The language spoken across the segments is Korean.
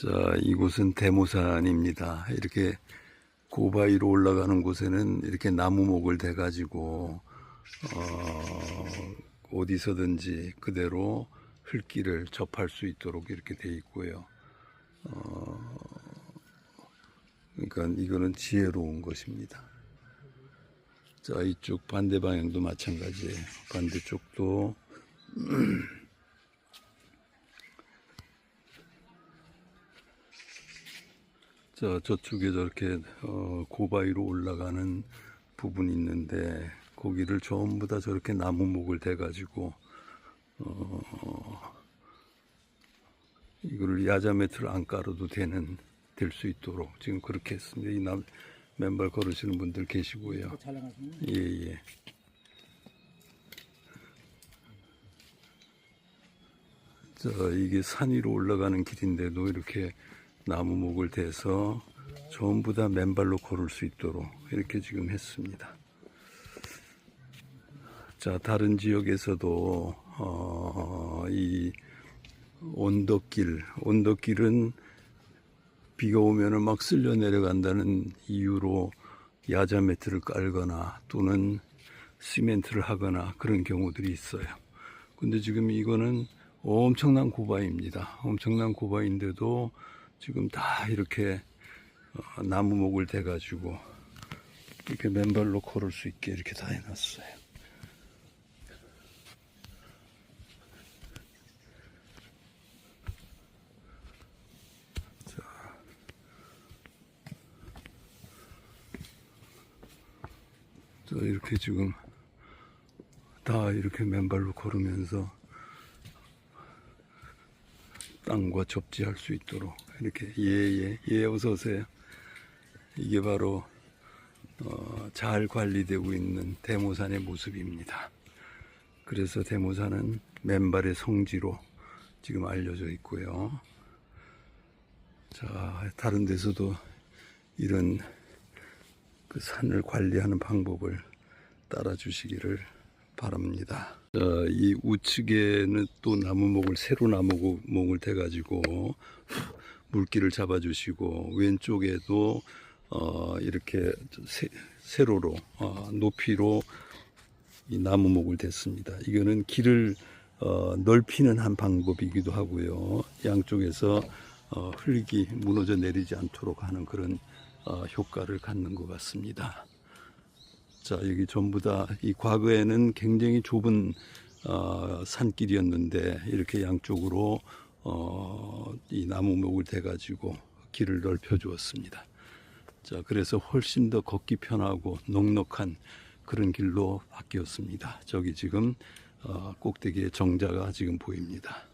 자, 이곳은 대모산입니다. 이렇게 고바위로 올라가는 곳에는 이렇게 나무목을 대가지고, 어, 어디서든지 그대로 흙길을 접할 수 있도록 이렇게 돼 있고요. 어, 그러니까 이거는 지혜로운 것입니다. 자, 이쪽 반대 방향도 마찬가지예요. 반대쪽도 자, 저쪽에 저렇게 어, 고바위로 올라가는 부분이 있는데 거기를 전부 다 저렇게 나무목을 대가지고 어, 이거를 야자 매트를 안 깔아도 되는 될 수 있도록 지금 그렇게 했습니다. 이 남, 맨발 걸으시는 분들 계시고요. 촬영하시는 예, 예. 자, 이게 산 위로 올라가는 길인데도 이렇게 나무목을 대서 전부 다 맨발로 걸을 수 있도록 이렇게 지금 했습니다. 자, 다른 지역에서도, 어, 이 온덕길, 온덕길은 비가 오면은 막 쓸려 내려간다는 이유로 야자 매트를 깔거나 또는 시멘트를 하거나 그런 경우들이 있어요. 근데 지금 이거는 엄청난 고바입니다. 엄청난 고바인데도 지금 다 이렇게 어, 나무목을 대가지고 이렇게 맨발로 걸을 수 있게 이렇게 다 해놨어요. 자, 이렇게 지금 다 이렇게 맨발로 걸으면서 땅과 접지할 수 있도록 이렇게 예예 예, 어서 오세요. 이게 바로 어, 잘 관리되고 있는 대모산의 모습입니다. 그래서 대모산은 맨발의 성지로 지금 알려져 있고요. 자 다른 데서도 이런 그 산을 관리하는 방법을 따라 주시기를 바랍니다. 자, 이 우측에는 또 나무목을 새로 나무목을 대가지고 물기를 잡아주시고 왼쪽에도 어, 이렇게 세, 세로로 어, 높이로 이 나무목을 댔습니다. 이거는 길을 어, 넓히는 한 방법이기도 하고요. 양쪽에서 어, 흙이 무너져 내리지 않도록 하는 그런 어, 효과를 갖는 것 같습니다. 자, 여기 전부 다 이 과거에는 굉장히 좁은 어, 산길이었는데 이렇게 양쪽으로 어, 이 나무목을 대가지고 길을 넓혀 주었습니다. 자, 그래서 훨씬 더 걷기 편하고 넉넉한 그런 길로 바뀌었습니다. 저기 지금 어, 꼭대기에 정자가 지금 보입니다.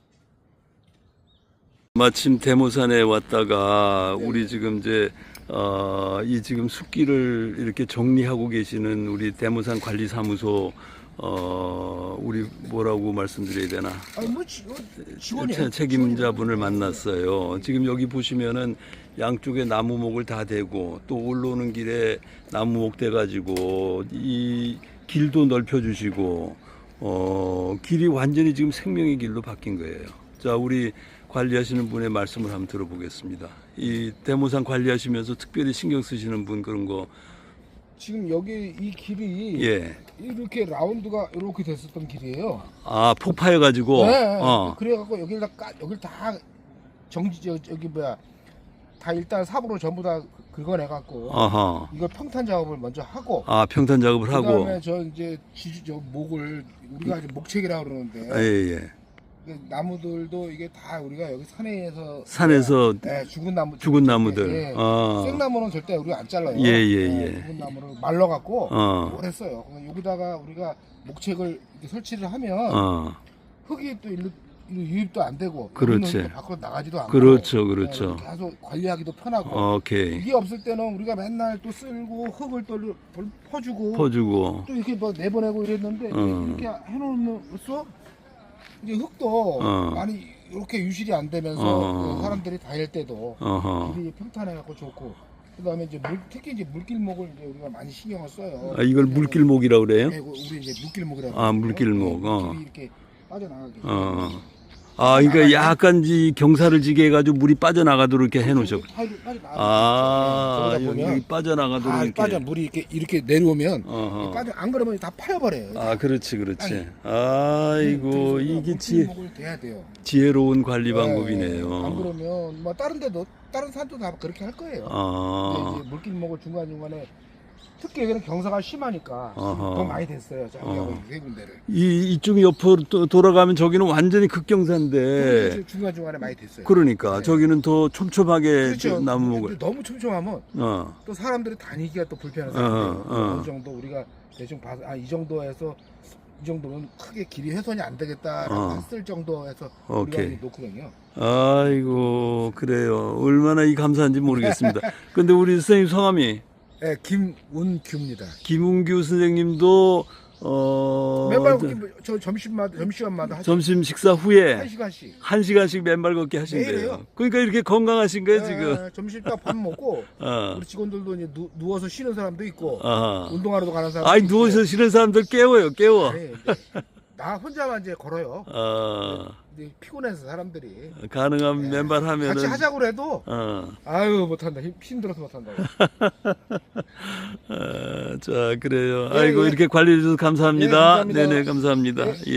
마침 대모산에 왔다가 우리 지금 이제 어, 이 지금 숲길을 이렇게 정리하고 계시는 우리 대모산 관리사무소 어, 우리 뭐라고 말씀드려야 되나? 아니 뭐 지, 어, 지원이에요. 체- 책임자분을 만났어요. 지금 여기 보시면은 양쪽에 나무목을 다 대고 또 올라오는 길에 나무목 대가지고 이 길도 넓혀주시고 어, 길이 완전히 지금 생명의 길로 바뀐 거예요. 자, 우리 관리하시는 분의 말씀을 한번 들어보겠습니다. 이 대모산 관리하시면서 특별히 신경 쓰시는 분 그런 거, 지금 여기 이 길이 예. 이렇게 라운드가 이렇게 됐었던 길이에요. 아, 폭파해 가지고, 네. 어, 그래갖고 여기를 다 까, 여기를 다 정지 저, 저기 뭐야 다 일단 삽으로 전부 다 긁어내갖고 어허. 이거 평탄 작업을 먼저 하고 아, 평탄 작업을 하고, 그다음에 저 이제 지주 저 목을 우리가 이제 목책이라고 그러는데 예, 예. 그 나무들도 이게 다 우리가 여기 산에서 산에서 네, 죽은 나무 죽은 나무들, 예, 어. 생나무는 절대 우리가 안 잘라요. 예, 예, 네, 예. 죽은 나무를 말려갖고 어, 오랬어요. 여기다가 우리가 목책을 설치를 하면 어, 흙이 또 일로, 유입도 안 되고 그렇지. 밖으로 나가지도 않고 그렇죠, 그렇죠. 네, 계속 관리하기도 편하고 오케이. 이게 없을 때는 우리가 맨날 또 쓸고 흙을 또 퍼주고 퍼주고, 또 이렇게 뭐 내보내고 이랬는데 어. 이렇게 해놓으면서 이제 흙도 어. 많이 이렇게 유실이 안 되면서 어. 그 사람들이 다닐 때도 어허. 길이 평탄해갖고 좋고 그다음에 이제 물, 특히 이제 물길목을 이제 우리가 많이 신경을 써요. 아, 이걸 물길목이라고 그래요? 네, 우리 이제 물길목이라고. 아, 그러거든요. 물길목, 네, 어. 길이 이렇게 빠져나가게. 어, 아, 그러니까. 약간 이 경사를 지게 해가지고 물이 빠져나가도록 이렇게 해놓으셨. 파이도 빨리 나가. 아, 여기 보면 빠져나가도록 다 이렇게. 빠져 물이 이렇게 이렇게 내려오면 어허. 빠져 안 그러면 다 파여버려요. 아, 그렇지, 그렇지. 아이고, 이게 지, 목을 대야 돼요. 지혜로운 관리 네, 안 방법이네요. 그러면 뭐 다른 데도 다른 산도 다 그렇게 할 거예요. 아, 근데 이제 물길목을 중간 중간에 특히 여기는 경사가 심하니까 어허. 더 많이 됐어요. 저기하고 어. 세 군데를. 이 이쪽 옆으로 또 돌아가면 저기는 완전히 극경사인데. 중간 중간에 많이 됐어요. 네. 그러니까 네. 저기는 더 촘촘하게 그렇죠. 나무목을. 근데 너무 촘촘하면 어, 또 사람들이 다니기가 또 불편해서 어, 어. 어느 정도 우리가 대충 봐서 아이 정도에서 이 정도면 크게 길이 훼손이 안 되겠다라고 어. 했을 정도에서 우리가 오케이. 이제 놓거든요. 아이고 그래요. 얼마나 이 감사한지 모르겠습니다. 근데 우리 선생님 성함이 네, 김운규입니다. 김웅규 선생님도 어 맨발 저- 걷기 저 점심마다 점심시간마다 한 점심 식사 후에 시간씩. 한 시간씩 맨발 걷기 하신대요. 그러니까 이렇게 건강하신 거예요 네, 지금. 네, 점심 딱 밥 먹고 어. 우리 직원들도 이제 누, 누워서 쉬는 사람도 있고 아하. 운동하러도 가는 아이 있고. 누워서 쉬는 사람들 깨워요, 깨워. 아니, 이제 나 혼자만 이제 걸어요. 어, 피곤해서 사람들이 가능하면 네. 맨발 하면은. 같이 하자고 해도 어, 아유 못한다 힘, 힘들어서 못한다고. 어, 자 그래요. 예, 아이고 예. 이렇게 관리해 주셔서 감사합니다. 예, 감사합니다. 네네 감사합니다. 예. 예.